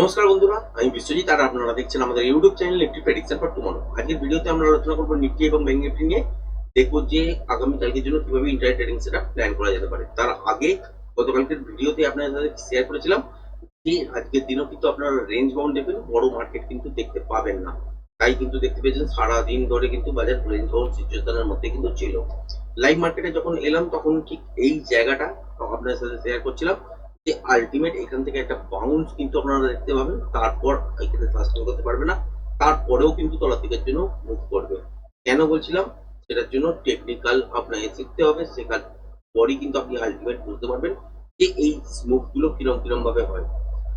নমস্কার বন্ধুরা, আমি বিশ্বজিৎ আর আপনারা দেখছেন আমাদের YouTube channel Nifty prediction for tomorrow আজকের ভিডিওতে আমরা আলোচনা করব নিফটি এবং ব্যাংক নিফটি নিয়ে। দেখব যে আগামী কালকের জন্য কীভাবে ইন্টারনেট ট্রেডিং সেটা প্ল্যান করা যেতে পারে। তার আগে গতকালকের ভিডিওতে আপনাদের শেয়ার করেছিলাম যে আজকের দিনও কিন্তু আপনারা রেঞ্জ বাউন্ড দেখবেন, বড় মার্কেট কিন্তু দেখতে পাবেন না। তাই কিন্তু দেখতে পেয়েছেন সারা দিন ধরে কিন্তু বাজার রেঞ্জ বাউন্ড সিচুয়েশনের মধ্যে কিন্তু ছিল। লাইভ মার্কেটে যখন এলাম তখন ঠিক এই জায়গাটা আপনাদের সাথে শেয়ার করছিলাম। যে আলটিমেট এখান থেকে একটা বাউন্স কিন্তু আপনারা দেখতে পাবেন, তারপর এখানে সাস্টেন করতে পারবে না, তারপরেও কিন্তু তলার দিকের জন্য মুভ করবে। কেন বলছিলাম? সেটার জন্য টেকনিক্যাল আপনাকে শিখতে হবে, শেখার পরই কিন্তু আপনি আলটিমেট বুঝতে পারবেন যে এই মুভগুলো কিরম কিরম ভাবে হয়।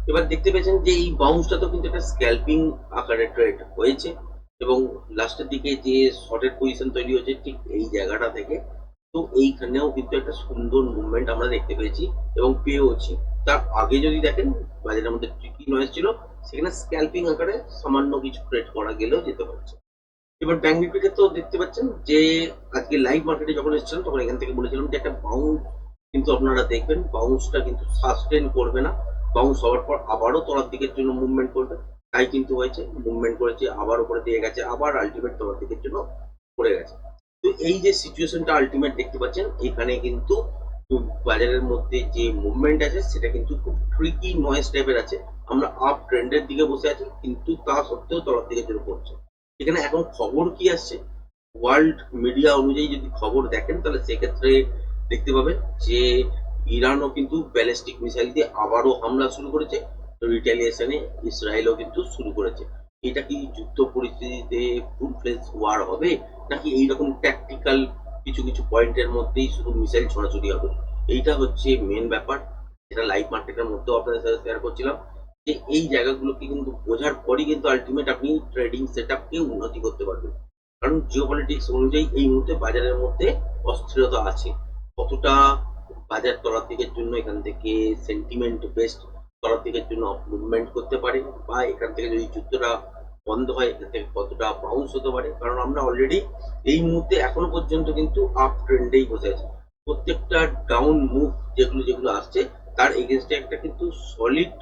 এবার দেখতে পেয়েছেন যে এই বাউন্সটা তো কিন্তু একটা স্ক্যাল্পিং আকারে ট্রেড হয়েছে এবং লাস্টের দিকে যে শর্টের পজিশন তৈরি হয়েছে, ঠিক এই জায়গাটা থেকে তো এইখানেও কিন্তু একটা সুন্দর মুভমেন্ট আমরা দেখতে পেয়েছি এবং পেয়েওছি। তার আগে যদি দেখেন, বাজারের মধ্যে ট্রিকি নয়েজ ছিল, সেখানে স্ক্যাল্পিং আকারে সামান্য কিছু ট্রেড করা গেলেও যেতে পারছে। এবার ব্যাংক নিফটিতে তো দেখতে পাচ্ছেন যে, আজকে লাইভ মার্কেটে যখন এসেছিলাম তখন এখান থেকে বলেছিলাম যে একটা বাউন্স কিন্তু আপনারা দেখবেন বাউন্সটা কিন্তু সাস্টেন করবে না। বাউন্স হওয়ার পর আবারও তলার দিকের জন্য মুভমেন্ট করবে। তাই কিন্তু হয়েছে মুভমেন্ট করেছে, আবার উপরে দিয়ে গেছে, আবার আলটিমেট তলার দিকের জন্য পড়ে গেছে। তো এই যে সিচুয়েশনটা আলটিমেট দেখতে পাচ্ছেন, এখানে কিন্তু বাজারের মধ্যে যে মুভমেন্ট আছে, সেটা কিন্তু খুব ট্রিকি নয়েস টাইপের আছে। আমরা আপ ট্রেন্ডের দিকে বসে আছি, কিন্তু তা সত্ত্বেও তলার দিকে চলে পড়ছে। এখানে এখন খবর কি আসছে? ওয়ার্ল্ড মিডিয়া অনুযায়ী যদি খবর দেখেন, তাহলে সেক্ষেত্রে দেখতে পাবেন যে ইরানও কিন্তু ব্যালিস্টিক মিসাইল দিয়ে আবারও হামলা শুরু করেছে। রিটালিয়েশনে ইসরায়েলও কিন্তু শুরু করেছে। এটা কি যুদ্ধ পরিস্থিতিতে ফুল ফ্লেজ ওয়ার হবে? নাকি এইরকম ট্যাকটিক্যাল কিছু কিছু পয়েন্টের মধ্যেই শুধু মিসাইল ছড়াছড়ি হবে? এইটা হচ্ছে মেন ব্যাপার। যেটা লাইভ মার্কেটের মধ্যেও আপনাদের সাথে শেয়ার করছিলাম। যে এই জায়গাগুলোকে কিন্তু বোঝার পরই কিন্তু আলটিমেট আপনি ট্রেডিং সেট আপকে উন্নতি করতে পারবেন। কারণ জিও পলিটিক্স অনুযায়ী এই মুহূর্তে বাজারের মধ্যে অস্থিরতা আছে। কতটা বাজার তলার দিকের জন্য এখান থেকে সেন্টিমেন্ট বেস্ট তলার দিকের জন্য মুভমেন্ট করতে পারে বা এখান থেকে যদি যুদ্ধটা বন্ধ হয়, এখান থেকে কতটা বাউন্স হতে পারে? কারণ আমরা অলরেডি এই মুহূর্তে এখনও পর্যন্ত কিন্তু আপ ট্রেন্ডেই বসে আছি। প্রত্যেকটা ডাউন মুভ যেগুলো যেগুলো আসছে, তার এগেনস্টে একটা কিন্তু সলিড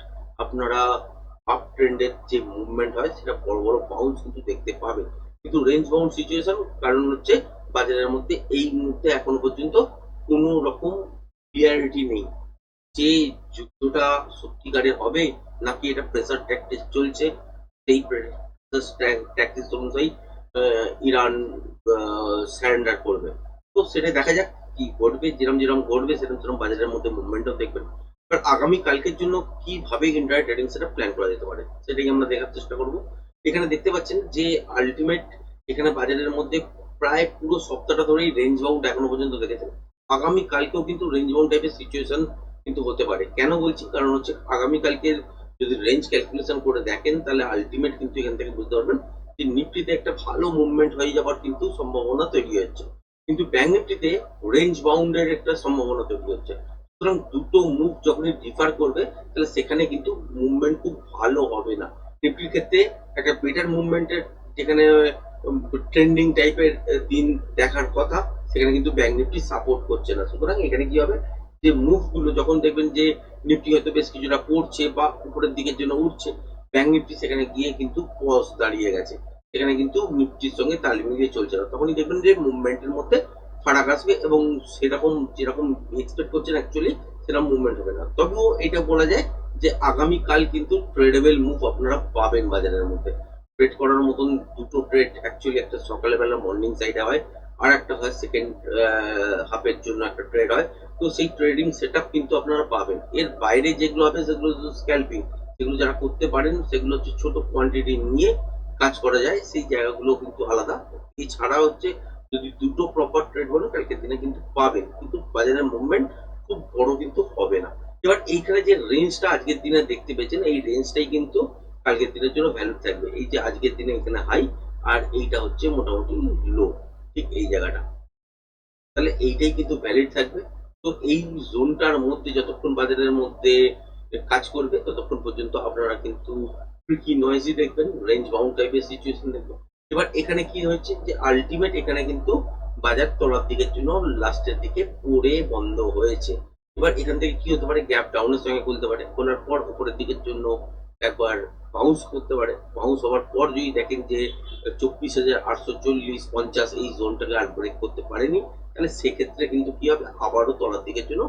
আপনারা আপ ট্রেন্ডের যে মুভমেন্ট হয়, সেটা বড় বড় বাউন্স কিন্তু দেখতে পাবেন। কিন্তু রেঞ্জ বাউন্ড সিচুয়েশন কারণ হচ্ছে বাজারের মধ্যে এই মুহূর্তে এখনও পর্যন্ত কোনো রকম ক্লিয়ারিটি নেই। যে যুদ্ধটা সত্যিকারের হবে, নাকি এটা প্রেসার ট্যাকটিস চলছে, সেই ট্যাকটিস অনুযায়ী ইরান স্যারেন্ডার করবে। তো সেটা দেখা যাক কি ঘটবে যেরকম যেরকম ঘটবে সেরকম সেরকম বাজারের মধ্যে মুভমেন্টও দেখবেন। এবার আগামী কালকের জন্য কীভাবে ইন্টারনেট ট্রেডিং সেটা প্ল্যান করা যেতে পারে, সেটাই আমরা দেখার চেষ্টা করব। এখানে দেখতে পাচ্ছেন যে আলটিমেট এখানে বাজারের মধ্যে প্রায় পুরো সপ্তাহটা ধরেই রেঞ্জ বাউন্ড এখনও পর্যন্ত দেখেছেন। আগামী কালকেও কিন্তু রেঞ্জ বাউন্ড টাইপের সিচুয়েশন কিন্তু হতে পারে। কেন বলছি? কারণ হচ্ছে আগামী কালকের যদি রেঞ্জ ক্যালকুলেশন করে দেখেন, তাহলে আলটিমেট কিন্তু এখান থেকে বুঝতে পারবেন যে নিফটিতে একটা ভালো মুভমেন্ট হয়ে যাওয়ার কিন্তু সম্ভাবনা তৈরি হচ্ছে। কিন্তু ব্যাংক নিফটিতে রেঞ্জ বাউন্ডের একটা সম্ভাবনা তৈরি হচ্ছে। সুতরাং দুটো মুভ যখনই ডিফার করবে, তাহলে সেখানে কিন্তু মুভমেন্ট খুব ভালো হবে না। নিফটির ক্ষেত্রে একটা বেটার মুভমেন্টের যেখানে ট্রেন্ডিং টাইপের দিন দেখার কথা, সেখানে কিন্তু ব্যাংক নিফটি সাপোর্ট করছে না। সুতরাং এখানে কি হবে? যে মুভগুলো যখন দেখবেন যে নিফটি হয়তো বেশ কিছুটা পড়ছে বা উপরের দিকের জন্য উঠছে। ব্যাংক নিফটি সেখানে গিয়ে কিন্তু পজ দাঁড়িয়ে গেছে। সেখানে কিন্তু নিফটির সঙ্গে তাল মিলিয়ে চলছে না। তখনই দেখবেন যে মুভমেন্টের মধ্যে ফারাক আসবে এবং সেরকম, যেরকম এক্সপেক্ট করছেন অ্যাকচুয়ালি সেরকম মুভমেন্ট হবে না। তবুও এটা বলা যায় যে আগামীকাল কিন্তু ট্রেডেবল মুভ আপনারা পাবেন বাজারের মধ্যে। ট্রেড করার মতন দুটো ট্রেড অ্যাকচুয়ালি একটা সকালবেলা মর্নিং সাইডে হয়, আর একটা হয় সেকেন্ড হাফের জন্য একটা ট্রেড হয়। তো সেই ট্রেডিং সেট কিন্তু আপনারা পাবেন। এর বাইরে যেগুলো হবে সেগুলো স্ক্যাল্পিং সেগুলো যারা করতে পারেন, সেগুলো হচ্ছে ছোট কোয়ান্টিটি নিয়ে কাজ করা যায়। সেই জায়গাগুলো কিন্তু আলাদা। এছাড়া হচ্ছে, যদি দুটো প্রপার ট্রেড বলো, কালকের দিনে কিন্তু পাবেন। কিন্তু বাজারের মুভমেন্ট খুব বড় কিন্তু হবে না। এবার এইখানে যে রেঞ্জটা আজকের দিনে দেখতে পেয়েছেন, এই রেঞ্জটাই কিন্তু কালকের দিনের জন্য ভ্যালু থাকবে। এই যে আজকের দিনে এখানে হাই আর এইটা হচ্ছে মোটামুটি লো ঠিক এই জায়গাটা। তাহলে এইটাই কিন্তু ভ্যালিড থাকবে। তো এই জোনটার মধ্যে, যতক্ষণ বাজারের মধ্যে কাজ করবে, ততক্ষণ পর্যন্ত আপনারা কিন্তু ট্রিকি নয়েজি দেখবেন রেঞ্জ বাউন্ড টাইপের সিচুয়েশন দেখবেন। এবার এখানে কি হয়েছে যে আলটিমেট এখানে কিন্তু বাজার তলার দিকের জন্য লাস্টের দিকে পড়ে বন্ধ হয়েছে। এবার এখান থেকে কি হতে পারে গ্যাপ ডাউনের সঙ্গে খুলতে পারে। খোলার পর উপরের দিকের জন্য একবার বাউন্স করতে পারে। বাউন্স হওয়ার পর যদি দেখেন যে, চব্বিশ হাজার আটশো চল্লিশ, পঞ্চাশ এই জোনটাকে আর ব্রেক করতে পারেনি তাহলে সেক্ষেত্রে কিন্তু কি হবে? আবারও তলার দিকের জন্য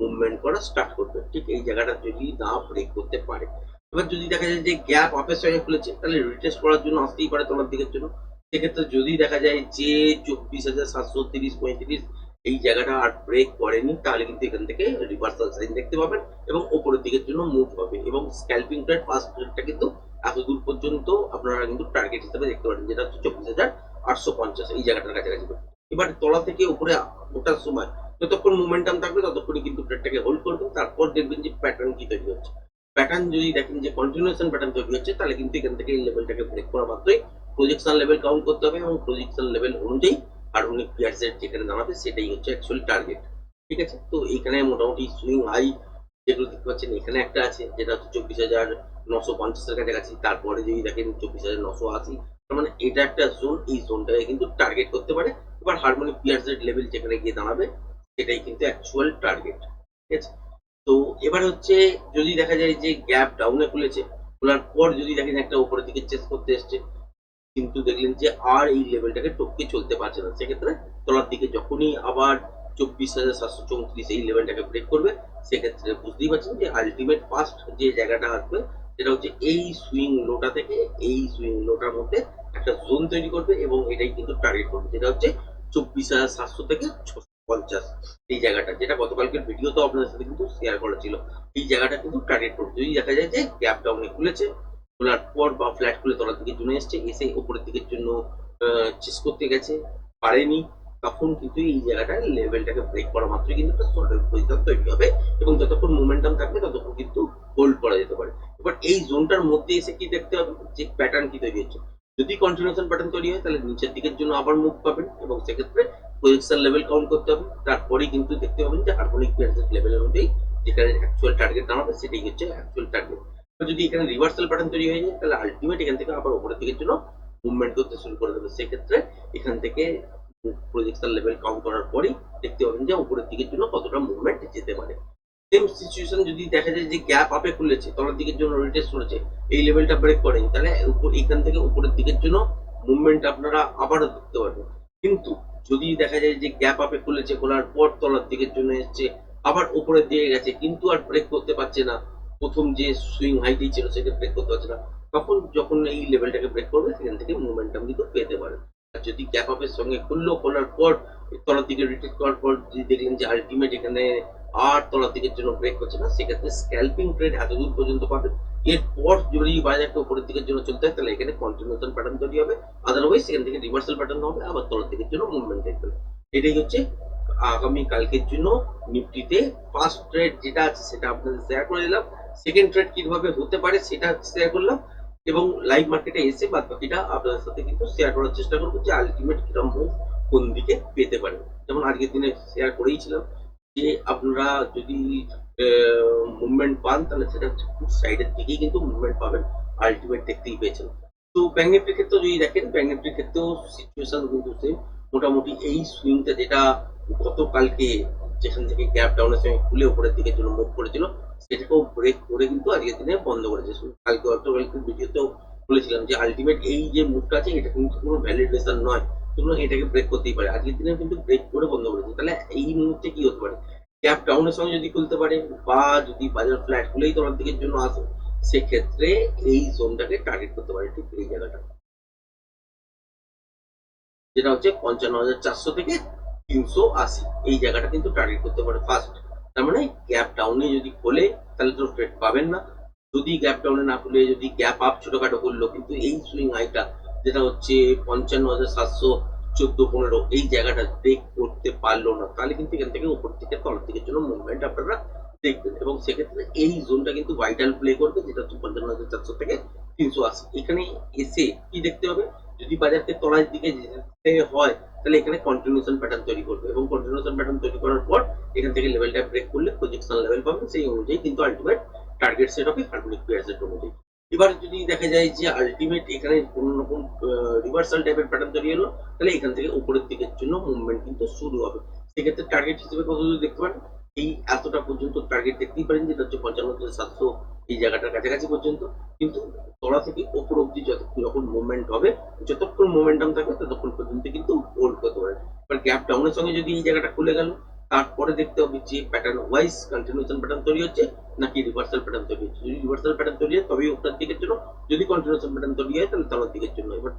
মুভমেন্ট করা স্টার্ট করবে। ঠিক এই জায়গাটা যদি না ব্রেক করতে পারে। এবার যদি দেখা যায় যে গ্যাপ আপের সঙ্গে খুলেছে, তাহলে রিটেস্ট করার জন্য আসতেই পারে তলার দিকের জন্য। সেক্ষেত্রে যদি দেখা যায় যে চব্বিশ হাজার সাতশো তিরিশ পঁয়ত্রিশ এই জায়গাটা আর ব্রেক করেনি, তাহলে কিন্তু এখান থেকে রিভার্সাল সাইন দেখতে পাবেন এবং ওপরের দিকের জন্য মুভ হবে। এবং স্ক্যালপিং ট্রেড ফার্স্ট ট্রেডটা কিন্তু এত দূর পর্যন্ত আপনারা কিন্তু টার্গেট হিসেবে দেখতে পারেন, যেটা হচ্ছে চব্বিশ হাজার আটশো পঞ্চাশ। এই জায়গাটার কাছাকাছি। এবার তলা থেকে উপরে ওঠার সময় যতক্ষণ মোমেন্টাম থাকবে ততক্ষণই কিন্তু ট্রেডটাকে হোল্ড করবেন, তারপর দেখবেন যে প্যাটার্ন কি তৈরি হচ্ছে। প্যাটার্ন যদি দেখেন যে কন্টিনিউশন প্যাটার্ন তৈরি হচ্ছে, তাহলে কিন্তু এখান থেকে এই লেভেলটাকে ব্রেক করা মাত্রই প্রজেকশন লেভেল কাউন্ট করতে হবে এবং প্রজেকশন লেভেল অনুযায়ী হারমোনিক পিয়ার্সের যেখানে দাঁড়াবে সেটাই হচ্ছে অ্যাকচুয়ালি টার্গেট ঠিক আছে? তো এখানে মোটামুটি সুইং হাই যেগুলো দেখতে পাচ্ছেন, এখানে একটা আছে, যেটা হচ্ছে চব্বিশ হাজার নশো পঞ্চাশের কাছাকাছি। তারপরে যদি দেখেন চব্বিশ হাজার নশো আশি মানে এটা একটা জোন এই জোনটাকে কিন্তু টার্গেট করতে পারে। এবার হারমোনিক পিয়ার্সের লেভেল যেখানে গিয়ে দাঁড়াবে, সেটাই কিন্তু অ্যাকচুয়াল টার্গেট ঠিক আছে? তো এবার হচ্ছে যদি দেখা যায় যে গ্যাপ ডাউনে খুলেছে, খোলার পর যদি দেখেন একটা উপরের দিকে চেস করতে এসছে, কিন্তু দেখলেন যে আর এই লেভেলটাকে টপকে চলতে পারছে না। সেক্ষেত্রে তলার দিকে যখনই আবার চব্বিশ হাজার সাতশো চৌত্রিশ এই লেভেলটাকে ব্রেক করবে, সেক্ষেত্রে বুঝতেই পারছেন যে আলটিমেট ফার্স্ট যে জায়গাটা আসবে সেটা হচ্ছে এই সুইং লোটা থেকে এই সুইং লোটার মধ্যে একটা জোন তৈরি করবে এবং এটাই কিন্তু টার্গেট করবে, যেটা হচ্ছে চব্বিশ হাজার সাতশো থেকে ছশো পঞ্চাশ। এই জায়গাটা, যেটা গতকালকের ভিডিওতে আপনাদের সাথে কিন্তু শেয়ার করা ছিল। এই জায়গাটা কিন্তু টার্গেট করবে। যদি দেখা যায় যে গ্যাপ ডাউনে খুলেছে, খোলার পর বা ফ্ল্যাট খুলে তলার দিকে জন্য এসছে, এসে উপরের দিকের জন্য চেস করতে গেছে, পারেনি তখন কিন্তু এই জায়গাটা লেভেলটাকে ব্রেক করা মাত্রই কিন্তু একটা শর্টের পজিশন তৈরি হবে এবং যতক্ষণ মোমেন্টাম থাকবে ততক্ষণ কিন্তু হোল্ড করা যেতে পারে। এবার এই জোনটার মধ্যে এসে কি দেখতে হবে? যে প্যাটার্ন কি তৈরি হচ্ছে? যদি কন্টিনিউশন প্যাটার্ন তৈরি হয়, তাহলে নিচের দিকের জন্য আবার মুভ পাবেন এবং সেক্ষেত্রে প্রজেকশন লেভেল কাউন্ট করতে হবে। তারপরেই কিন্তু দেখতে পাবেন যে হারমোনিক লেভেলের অনুযায়ী যেখানে অ্যাকচুয়াল টার্গেট দাঁড়াবে সেটাই হচ্ছে অ্যাকচুয়াল টার্গেট যদি এখানে রিভার্সাল প্যাটার্ন তৈরি হয়ে যায়, তাহলে আলটিমেট এখান থেকে আবার উপরের দিকের জন্য মুভমেন্ট করতে শুরু করে দেবে। সেক্ষেত্রে এখান থেকে প্রজেকশন লেভেল কাউন্ট করার পরেই দেখতে পাবেন যে উপরের দিকের জন্য কতটা মুভমেন্ট যেতে পারে। সেম সিচুয়েশন যদি দেখা যায় যে গ্যাপ আপে খুলেছে, তলার দিকের জন্য রিটেস্ট করেছে, এই লেভেলটা ব্রেক করেনি, তাহলে এখান থেকে উপরের দিকের জন্য মুভমেন্ট আপনারা আবারও দেখতে পারবেন। কিন্তু যদি দেখা যায় যে গ্যাপ আপে খুলেছে, খোলার পর তলার দিকের জন্য এসছে, আবার উপরের দিকে গেছে, কিন্তু আর ব্রেক করতে পারছে না, প্রথম যে সুইং হাইটেই ছিল সেটা ব্রেক করতে পারছে না, তখন যখন এই লেভেলটাকে ব্রেক করবে, সেখান থেকে মুভমেন্টাম কিন্তু পেতে পারে আর যদি গ্যাপ আপের সঙ্গে খুললো, খোলার পর তলার দিকে রিটেট করার পর যদি দেখলেন যে আলটিমেট এখানে আর তলার দিকের জন্য ব্রেক করছে না, সেক্ষেত্রে স্ক্যাল্পিং ট্রেড এত দূর পর্যন্ত পাবেন এরপর যদি বাজারটা উপরের দিকের জন্য চলতে হয়, তাহলে এখানে কন্টিনিউশন প্যাটার্ন তৈরি হবে। আদারওয়াইজ সেখান থেকে রিভার্সাল প্যাটার্ন হবে, আবার তলার দিকের জন্য মুভমেন্ট দেখবেন এটাই হচ্ছে আগামী কালকের জন্য নিফটিতে ফার্স্ট ট্রেড যেটা আছে সেটা আপনাদের শেয়ার করে দিলাম। সেকেন্ড ট্রেড কীভাবে হতে পারে সেটা শেয়ার করলাম। এবং লাইভ মার্কেটে এসে বাদ বাকিটা আপনাদের সাথে কিন্তু শেয়ার করার চেষ্টা করব যে আলটিমেট কিরম মুভ কোন দিকে পেতে পারে। যেমন আজকের দিনে শেয়ার করেইছিলাম যে আপনারা যদি মুভমেন্ট পান, তাহলে সেটা হচ্ছে খুব সাইডের দিকেই কিন্তু মুভমেন্ট পাবেন আলটিমেট দেখতেই পেয়েছেন। তো ব্যাঙ্ক নিফটির ক্ষেত্রেও যদি দেখেন ব্যাঙ্ক নিফটির ক্ষেত্রেও সিচুয়েশন কিন্তু সেম মোটামুটি এই সুইংটা যেটা গতকালকে, যেখান থেকে গ্যাপ ডাউনের সঙ্গে খুলে উপরের দিকে জন্য মুভ করেছিল সেটাকেও ব্রেক করে কিন্তু আজকের দিনে বন্ধ করেছে। কালকে গতকালকে ভিডিওতেও বলেছিলাম যে আলটিমেট এই যে মুভটা আছে, এটা কিন্তু কোনো ভ্যালিডেশন নয়। সুতরাং এটাকে ব্রেক করতেই পারে। আজকের দিনে কিন্তু ব্রেক করে বন্ধ করেছে। তাহলে এই মুহূর্তে কি হতে পারে? গ্যাপ ডাউনের সঙ্গে যদি খুলতে পারে বা যদি বাজার ফ্ল্যাট খুলেই তোমার দিকের জন্য আসে, সেক্ষেত্রে এই জোনটাকে টার্গেট করতে পারে ঠিক এই জায়গাটা। যেটা হচ্ছে পঞ্চান্ন হাজার চারশো থেকে তিনশো আশি। এই জায়গাটা কিন্তু টার্গেট করতে পারে ফার্স্ট তার মানে গ্যাপ ডাউনে যদি খোলে, তাহলে তো ট্রেড পাবেন না। যদি গ্যাপ ডাউনে না খুলে, যদি গ্যাপ আপ ছোটখাটো করল, কিন্তু এই সুইং হাইটা যেটা হচ্ছে পঞ্চান্ন হাজার সাতশো চোদ্দ পনেরো, এই জায়গাটা ব্রেক করতে পারল না, তাহলে কিন্তু এখান থেকে উপর থেকে তলার দিকের জন্য মুভমেন্ট আপনারা দেখবেন। এবং সেক্ষেত্রে এই জোনটা কিন্তু ভাইটাল প্লে করবে, যেটা হচ্ছে পঞ্চান্ন হাজার চারশো থেকে তিনশো আশি। এখানে এসে কি দেখতে হবে? যদি বাজারকে তলার দিকে যেতে হয় তাহলে এখানে কন্টিনিউশন প্যাটার্ন তৈরি করবে এবং কন্টিনিউশন প্যাটার্ন তৈরি করার পর এখান থেকে লেভেলটা ব্রেক করলে প্রজেকশন লেভেল পাবে, সেই অনুযায়ী কিন্তু আলটিমেট টার্গেট সেট হবে হার্মোনিক পেয়ারসেট অনুযায়ী এবার যদি দেখা যায় যে আলটিমেট এখানে কোন রকম রিভার্সাল টাইপের প্যাটার্ন তৈরি হলো, তাহলে এখান থেকে উপরের দিকের জন্য মুভমেন্ট কিন্তু শুরু হবে। সেক্ষেত্রে টার্গেট হিসেবে কত দেখতে পারেন? এই এতটা পর্যন্ত টার্গেট দেখতেই পারেন যেটা হচ্ছে পঞ্চান্ন থেকে সাতশো এই জায়গাটার কাছাকাছি পর্যন্ত। কিন্তু তলা থেকে ওপর অব্দি যতক্ষণ যখন মুভমেন্ট হবে, যতক্ষণ মোমেন্টাম থাকবে, ততক্ষণ পর্যন্ত কিন্তু হোল্ড করতে পারে এবার গ্যাপ ডাউনের সঙ্গে যদি এই জায়গাটা খুলে গেল, তারপরে দেখতে হবে যে প্যাটার্ন ওয়াইজ কন্টিনিউশন প্যাটার্ন তৈরি হচ্ছে নাকি রিভার্সাল প্যাটার্ন তৈরি হচ্ছে। যদি রিভার্সাল প্যাটার্ন তৈরি হয়, তবেই উপরের দিকের জন্য যদি কন্টিনিউশন প্যাটার্ন তৈরি হয়, তাহলে তলার দিকের জন্য। এবার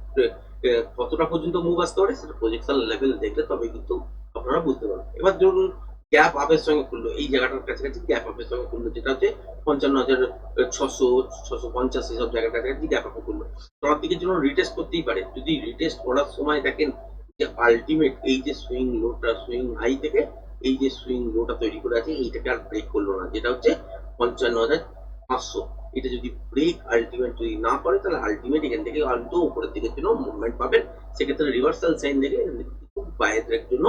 কতটা পর্যন্ত মুভ আসতে পারে, সেটা প্রজেকশন লেভেল দেখলে তবে কিন্তু আপনারা বুঝতে পারবেন। এবার ধরুন গ্যাপ আপের সঙ্গে খুললো। এই জায়গাটার কাছাকাছি গ্যাপ আপের সঙ্গে খুললো, যেটা হচ্ছে পঞ্চান্ন হাজার ছশো ছশো পঞ্চাশ এইসব জায়গার কাছাকাছি গ্যাপ আপে খুললো। তলার দিকের জন্য রিটেস্ট করতেই পারে। যদি রিটেস্ট করার সময় দেখেন যে আলটিমেট এই যে সুইং লোটা সুইং হাই থেকে এই যে সুইং লোটা তৈরি করে আছে, এইটাকে আর ব্রেক করল না। যেটা হচ্ছে পঞ্চান্ন হাজার পাঁচশো। এটা যদি ব্রেক আলটিমেট যদি না করে, তাহলে আলটিমেট এখান থেকে আলটো উপরের দিকের জন্য মুভমেন্ট পাবেন। সেক্ষেত্রে রিভার্সাল সাইন দেখে বাইরের জন্য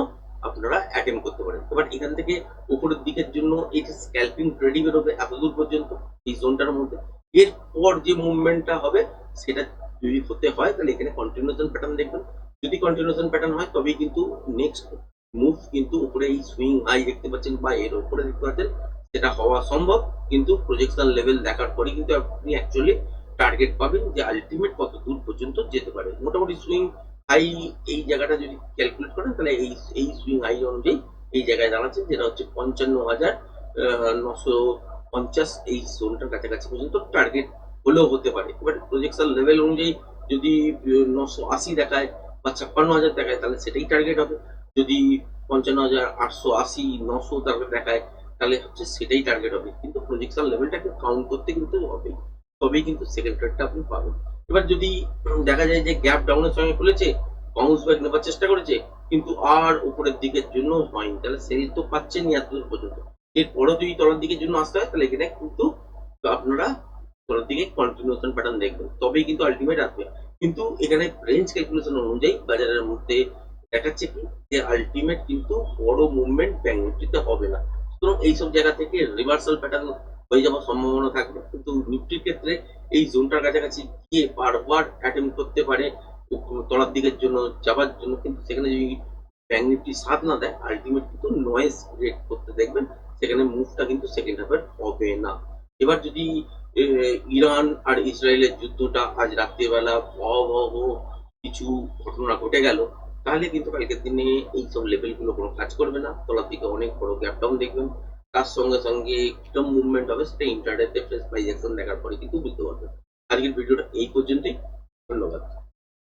আপনারা অ্যাটেম্প করতে পারেন। এবার এখান থেকে উপরের দিকের জন্য এটা স্ক্যাল্পিং ট্রেডিং বেরোবে এতদূর পর্যন্ত, এই জোনটার মধ্যে, এরপর যে মুভমেন্টটা হবে, সেটা যদি হতে হয়, তাহলে এখানে কন্টিনিউশন প্যাটার্ন দেখবেন। যদি কন্টিনিউশন প্যাটার্ন হয়, তবেই কিন্তু নেক্সট মুভ কিন্তু উপরে এই সুইং হাই দেখতে পাচ্ছেন বা এর উপরে দেখতে পাচ্ছেন, সেটা হওয়া সম্ভব। কিন্তু প্রজেকশন লেভেল দেখার পরে কিন্তু আপনি অ্যাকচুয়ালি টার্গেট পাবেন যে আলটিমেট কত দূর পর্যন্ত যেতে পারে। মোটামুটি সুইং হাই এই জায়গাটা যদি ক্যালকুলেট করেন, তাহলে এই এই সুইং হাই অনুযায়ী এই জায়গায় দাঁড়াচ্ছে, যেটা হচ্ছে পঞ্চান্ন হাজার নশো পঞ্চাশ এই জোনটার কাছাকাছি পর্যন্ত টার্গেট হলেও হতে পারে। এবার প্রজেকশন লেভেল অনুযায়ী যদি নশো আশি দেখায় বা ছাপ্পান্ন হাজার দেখায়, তাহলে সেটাই টার্গেট হবে। যদি পঞ্চান্ন হাজার আটশো আশি, নশো টার্গেট দেখায়, তাহলে হচ্ছে সেটাই টার্গেট হবে। কিন্তু প্রজেকশন লেভেলটাকে কাউন্ট করতে কিন্তু হবেই। তবেই কিন্তু সেকেন্ড ট্রেডটা আপনি পাবেন। এবার যদি দেখা যায় যে গ্যাপ ডাউনের সঙ্গে খুলেছে বাউন্স ব্যাক নেবার চেষ্টা করেছে, কিন্তু আর উপরের দিকের জন্য হয়নি। তাহলে সেল তো পাচ্ছেনই এতদূর পর্যন্ত। এরপরও যদি তলার দিকের জন্য আসতে হয়, তাহলে এখানে কিন্তু আপনারা তলার দিকে কন্টিনিউশন প্যাটার্ন দেখবেন। তবেই কিন্তু আলটিমেট আসবে। কিন্তু এখানে রেঞ্জ ক্যালকুলেশন অনুযায়ী বাজারের মধ্যে দেখাচ্ছে কি? যে আলটিমেট কিন্তু বড় মুভমেন্ট ব্যাংক নিফটিতে হবে না। সুতরাং এইসব জায়গা থেকে রিভার্সাল প্যাটার্ন হয়ে যাওয়ার সম্ভাবনা থাকবে। কিন্তু নিফটির ক্ষেত্রে এই জোনটার কাছাকাছি গিয়ে বারবার অ্যাটেম্প করতে পারে, তলার দিকের জন্য, যাবার জন্য। কিন্তু সেখানে যদি ব্যাংক নিফটি সাথ না দেয় আলটিমেট কিন্তু নয়েজ ক্রিয়েট করতে দেখবেন, সেখানে মুভটা কিন্তু সেকেন্ড হাফের হবে না। এবার যদি ইরান আর ইসরায়েলের যুদ্ধটা আজ রাত্রিবেলা ভয়াবহ কিছু ঘটনা ঘটে গেল, তাহলে কিন্তু কালকের দিনে এইসব লেভেলগুলো কোনো কাজ করবে না। তলার দিকে অনেক বড় গ্যাপ দেখবেন। তার সঙ্গে সঙ্গে একদম মুভমেন্ট হবে সেটা ইন্টারনেটে প্রাইজ অ্যাকশন দেখার পরে কিন্তু বুঝতে পারবেন আজকের ভিডিওটা এই পর্যন্তই। ধন্যবাদ।